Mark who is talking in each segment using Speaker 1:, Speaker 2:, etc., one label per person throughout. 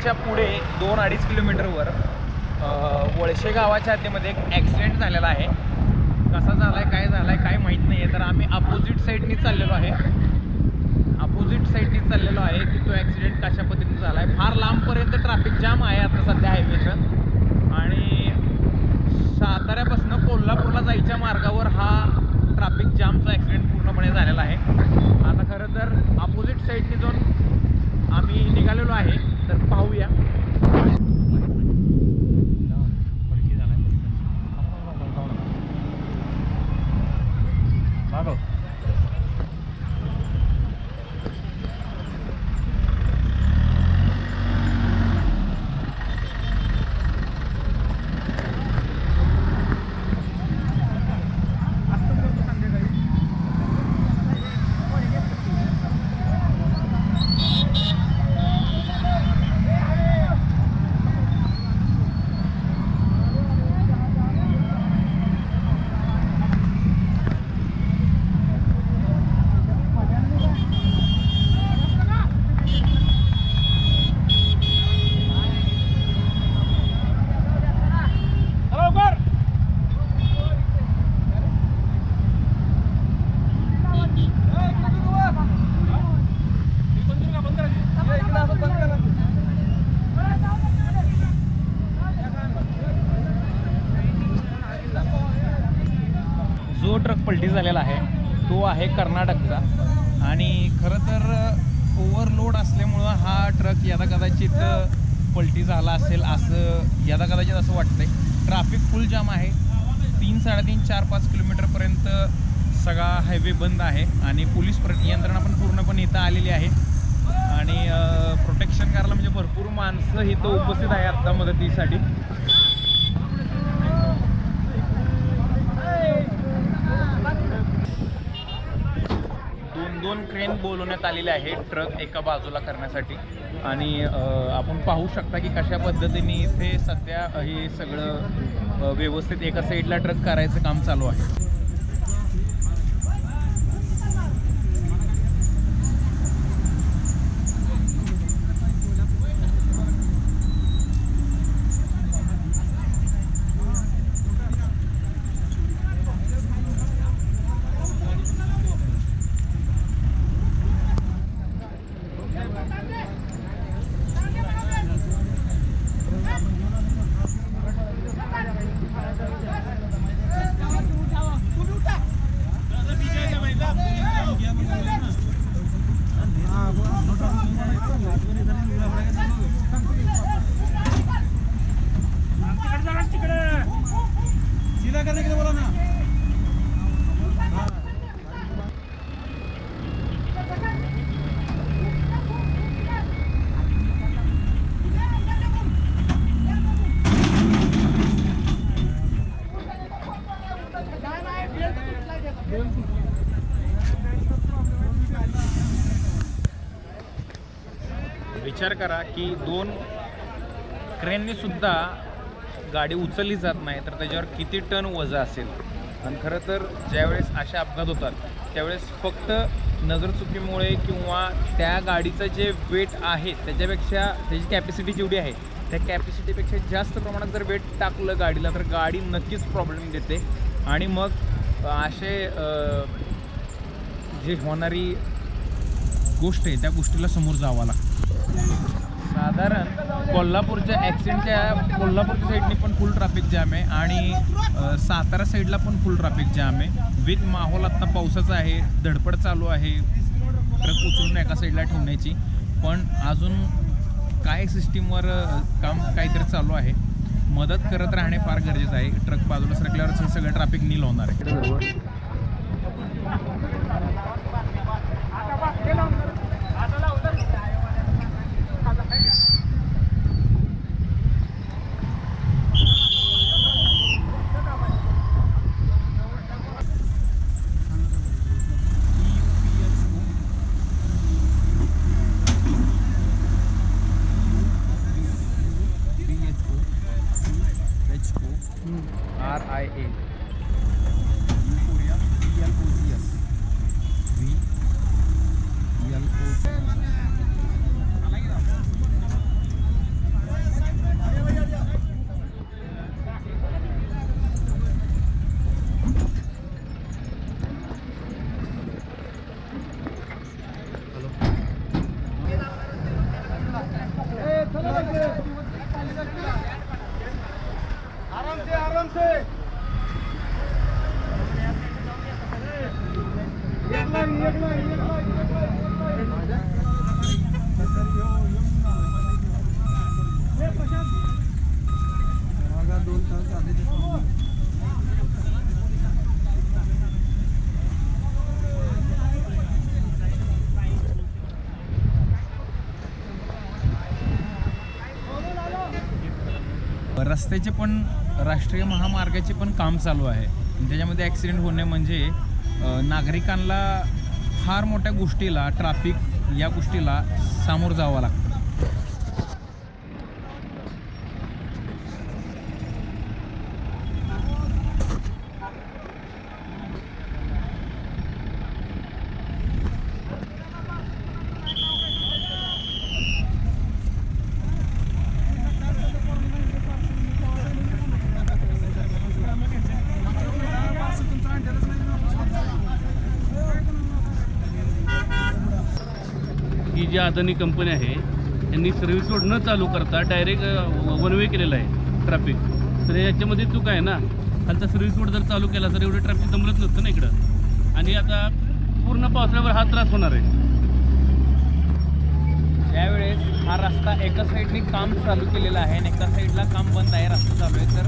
Speaker 1: त्याच्या पुढे दोन अडीच किलोमीटरवर वळशे गावाच्या हद्दीमध्ये एक ॲक्सिडेंट झालेला आहे. कसा झाला आहे काय झाला आहे काय माहीत नाही आहे तर आम्ही अपोजिट साईडनी चाललेलो आहे. अपोजिट साईडनी चाललेलो आहे की तो ॲक्सिडेंट कशा पद्धतीने झाला आहे फार लांबपर्यंत ट्रॅफिक जाम आहे आता सध्या हायवेचं आणि साताऱ्यापासून कोल्हापूरला जायच्या मार्गावर हा ट्रॅफिक जामचा ॲक्सिडेंट पूर्णपणे झालेला आहे. आता खरं तर अपोजिट साईडने जाऊन आम्ही निघालेलो आहे. तर पाहूया. कर्नाटकचा. आणि खरं तर ओव्हरलोड असल्यामुळं हा ट्रक यदा कदाचित पलटी झाला असेल असं यदा कदाचित असं वाटतंय. ट्रॅफिक फुल जाम आहे. तीन साडेतीन चार पाच किलोमीटरपर्यंत सगळा हायवे बंद आहे आणि पोलीस प्र यंत्रणा पण पूर्णपणे इथं आलेली आहे. आणि प्रोटेक्शन करायला म्हणजे भरपूर माणसं इथं उपस्थित आहे आत्ता मदतीसाठी. दोन क्रेन बोलवण्यात आलेले आहे ट्रक एका बाजूला करण्यासाठी. आणि आपण पाहू शकता की कशा पद्धतीने इथे सध्या हे सगळं व्यवस्थित एका साईडला ट्रक करायचं काम चालू आहे. करा की दोन क्रेननी सुद्धा गाडी उचलली जात नाही तर त्याच्यावर किती टन वजा असेल? आणि खरं तर ज्यावेळेस असे अपघात होतात त्यावेळेस फक्त नजरचुकीमुळे किंवा त्या गाडीचं जे वेट आहे त्याच्यापेक्षा त्याची कॅपॅसिटी जेवढी आहे त्या कॅपॅसिटीपेक्षा जास्त प्रमाणात जर वेट टाकलं गाडीला तर गाडी नक्कीच प्रॉब्लेम देते. आणि मग असे जे होणारी गोष्ट आहे त्या गोष्टीला समोर जावं लागतं. साधारण कोल्हापूरच्या ॲक्सिडेंटच्या कोल्हापूरच्या साईडनी पण फुल ट्रॅफिक जाम आहे आणि सातारा साईडला पण फुल ट्रॅफिक जाम आहे. विथ माहोल आत्ता पावसाचा आहे धडपड चालू आहे ट्रक उचलून एका साईडला ठेवण्याची. पण अजून काय सिस्टीमवर काम काहीतरी चालू आहे. मदत करत राहणे फार गरजेचं आहे. ट्रक बाजूला सरकल्यावरच हे सगळं ट्रॅफिक नील होणार आहे. आराम से एक लाइन एक लाइन एक लाइन रस्त्याचे पण राष्ट्रीय महामार्गाचे पण काम चालू आहे. त्याच्यामध्ये ॲक्सिडेंट होणे म्हणजे नागरिकांना फार मोठ्या गोष्टीला ट्रॅफिक या गोष्टीला सामोरं जावं लागतं.
Speaker 2: जी अदानी कंपनी आहे यांनी सर्व्हिस रोड न चालू करता डायरेक्ट वन वे केलेला आहे ट्रॅफिक तर याच्यामध्ये चूक आहे ना? खालचा सर्व्हिस रोड जर चालू केला तर एवढं ट्रॅफिक जमलत नसतं ना इकडं. आणि आता पूर्ण पावसाळ्यावर हा त्रास होणार आहे.
Speaker 1: त्यावेळेस हा रस्ता एका साईडने काम चालू केलेला आहे आणि एका साईडला काम बंद आहे रस्ता चालू आहे. तर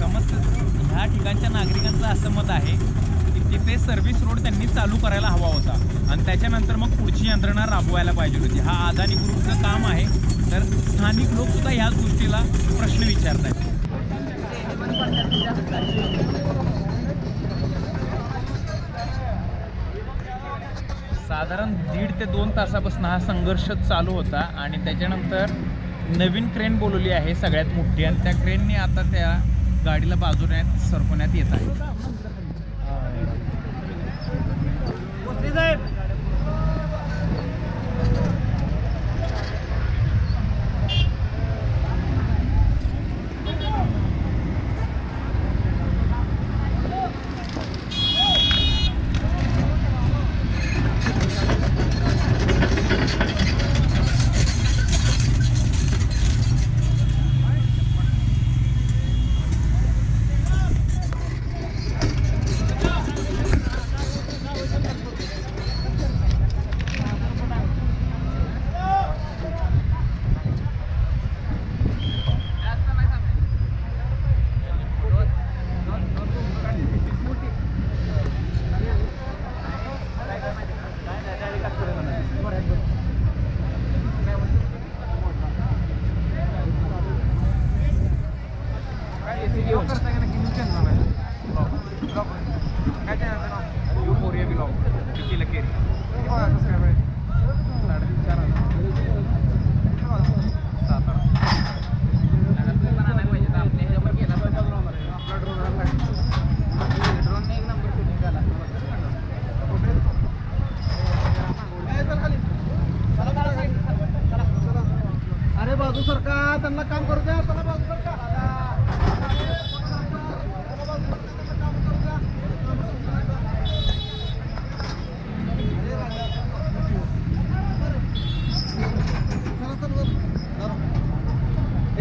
Speaker 1: समस्त ह्या ठिकाणच्या नागरिकांचं असं मत आहे तिथे सर्व्हिस रोड त्यांनी चालू करायला हवा होता. आणि त्याच्यानंतर मग पुढची यंत्रणा राबवायला पाहिजे होती. हा अदानी ग्रुपचं काम आहे. तर स्थानिक लोक सुद्धा ह्याच गोष्टीला प्रश्न विचारत आहेत साधारण दीड ते दोन तासापासून हा संघर्ष चालू होता आणि त्याच्यानंतर नवीन क्रेन बोलवली आहे सगळ्यात मोठी. आणि त्या क्रेनने आता त्या गाडीला बाजूण्यात सरकवण्यात येत आहे.
Speaker 3: সাহেব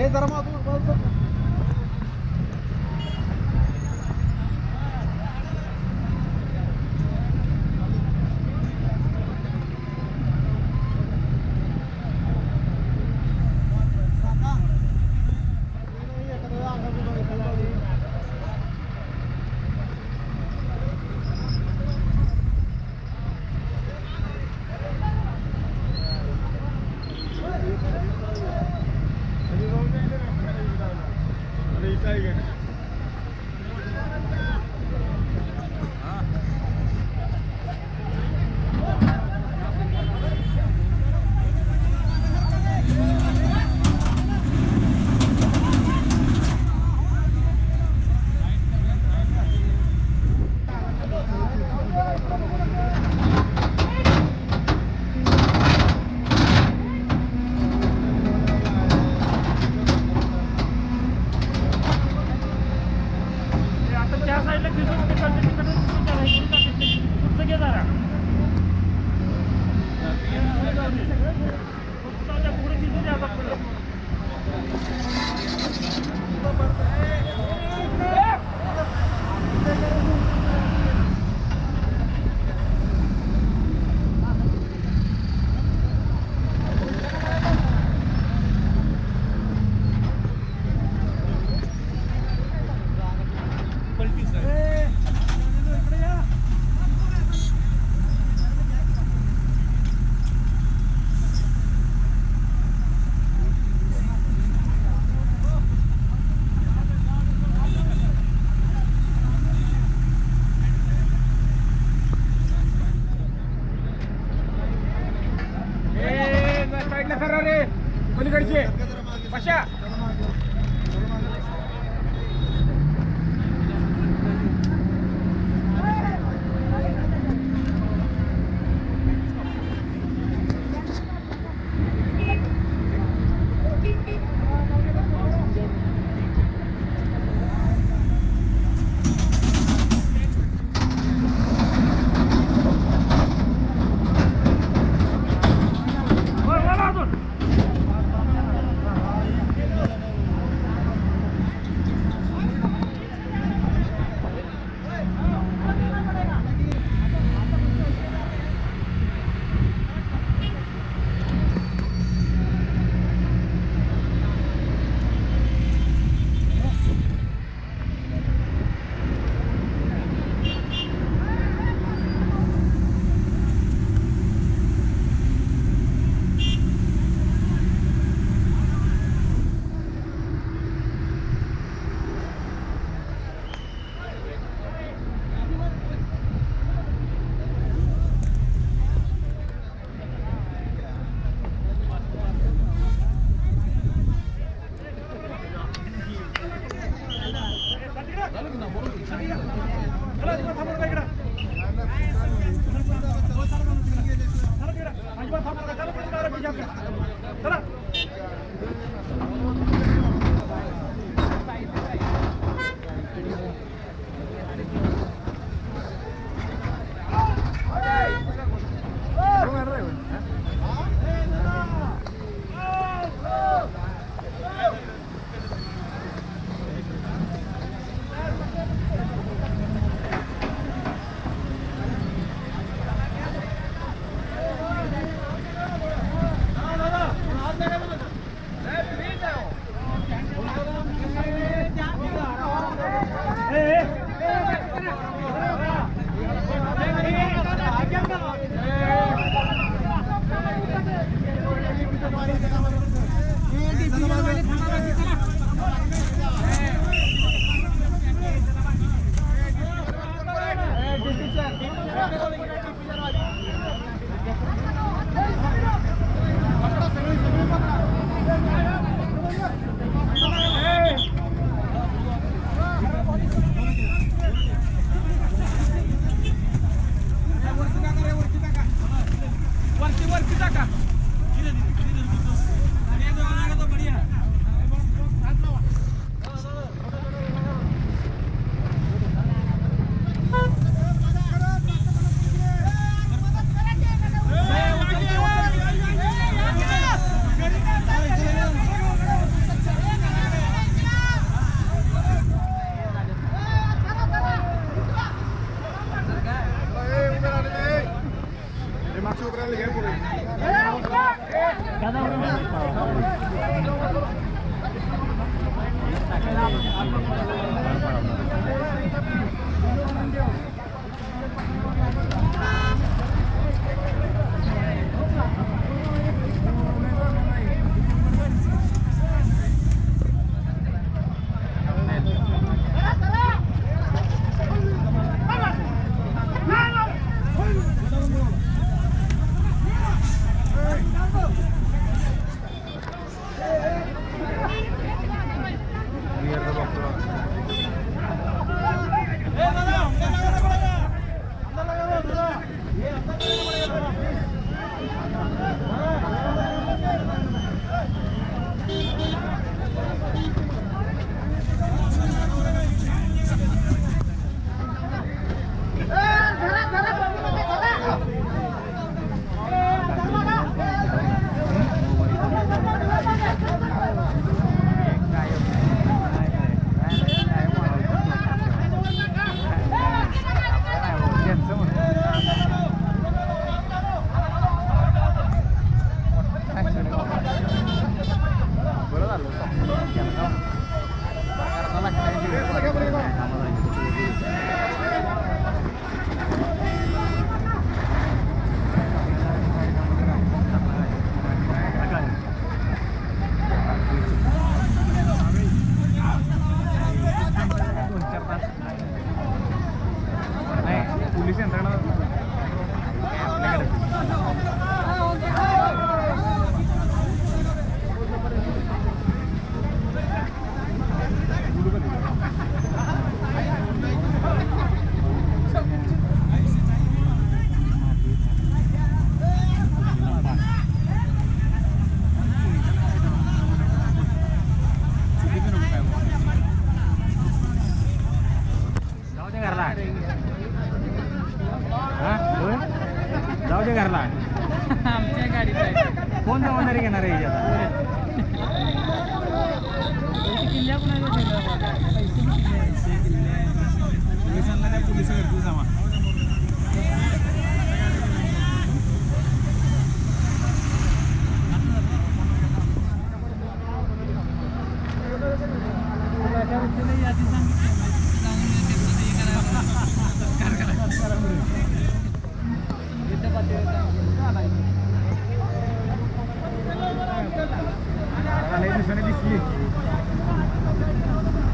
Speaker 3: हे जरा बाजू बाजू सरका.
Speaker 1: கதை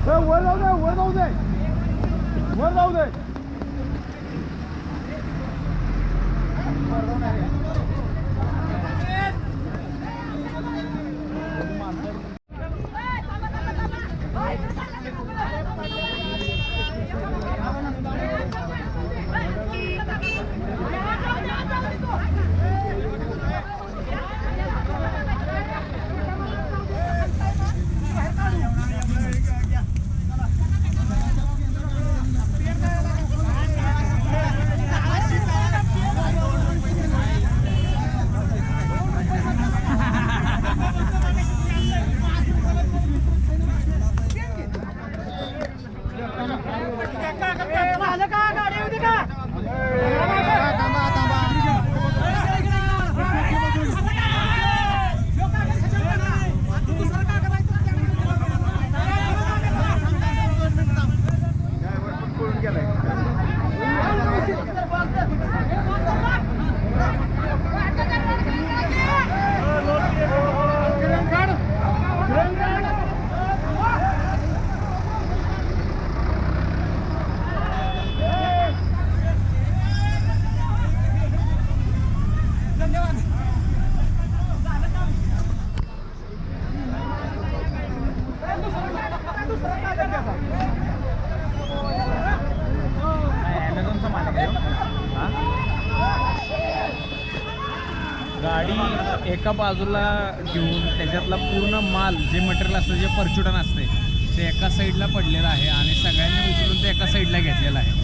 Speaker 3: वर जाऊ दे वर जाऊ दे वर जाऊ दे
Speaker 1: ॲमेझॉनचा माल आहे का ह्यो? हा? गाडी एका बाजूला घेऊन त्याच्यातला पूर्ण माल जे मटेरियल असतं जे परचुटन असते ते एका साईडला पडलेलं आहे आणि सगळ्यांनी उचलून ते एका साईडला घेतलेलं आहे.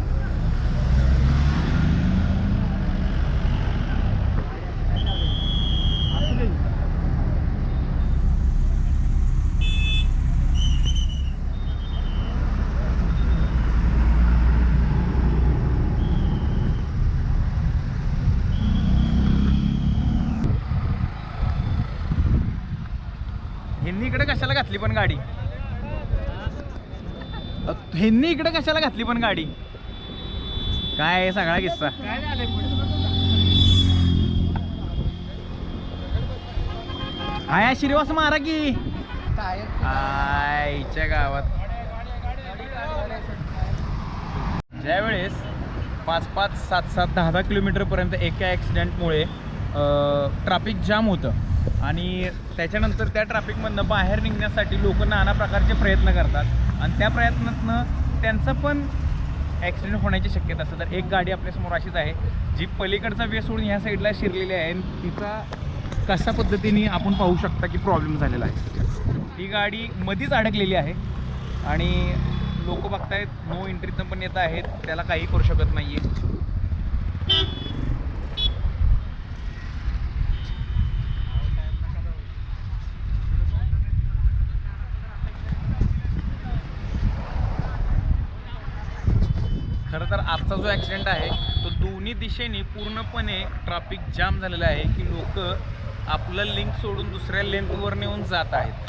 Speaker 1: ह्यांनी इकडे कशाला घातली पण गाडी अ, ह्यांनी इकडे कशाला घातली पण गाडी? काय आहे सगळा किस्सा? आया श्रीवास मारा की आईच्या गावात. ज्यावेळेस पाच पाच सात सात दहा दहा किलोमीटरपर्यंत एका ॲक्सिडेंटमुळे ट्रॅफिक जाम होतं. आणि त्याच्यानंतर त्या ट्रॅफिकमधनं बाहेर निघण्यासाठी लोक नाना प्रकारचे प्रयत्न करतात. आणि त्या प्रयत्नातनं त्यांचं पण ॲक्सिडेंट होण्याची शक्यता असते. तर एक गाडी आपल्यासमोर अशीच आहे जी पलीकडचा वे सोडून ह्या साईडला शिरलेली आहे आणि तिचा कशा पद्धतीने आपण पाहू शकता की प्रॉब्लेम झालेला आहे. ही गाडी मधीच अडकलेली आहे आणि लोक बघतायत नो एंट्रीतनं पण येत आहेत त्याला काही करू शकत नाही आहे तर आजचा जो ॲक्सिडेंट आहे तो दोन्ही दिशेने पूर्णपणे ट्रॅफिक जाम झालेला आहे की लोक आपलं लिंक सोडून दुसऱ्या लेंथवर नेऊन जात आहेत.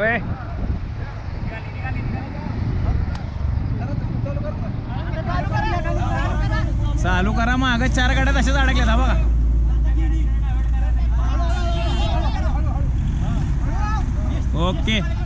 Speaker 1: थांबे. चालू करा मग. अगं चार गाड्या तशाच अडकल्या हा बघा. ओके.